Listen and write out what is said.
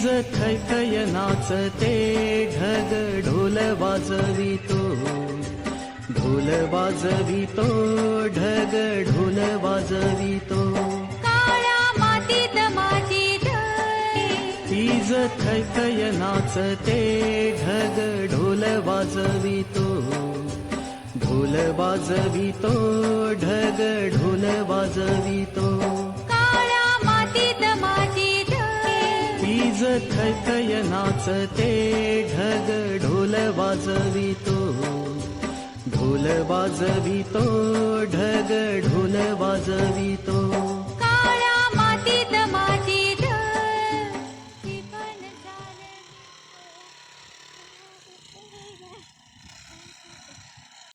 थैथय नाचते ढग ढोल वाजवितो. ढोल वाजवितो ढग ढोल वाजवितो. तीज थैथय नाचते ढग ढोल वाजवितो. ढोल वाजवितो ढग ढोल वाजवितो. वीज थैथय नाचते ढग ढोल वाजवितो. ढोल वाजवितो ढग ढोल वाजवितो.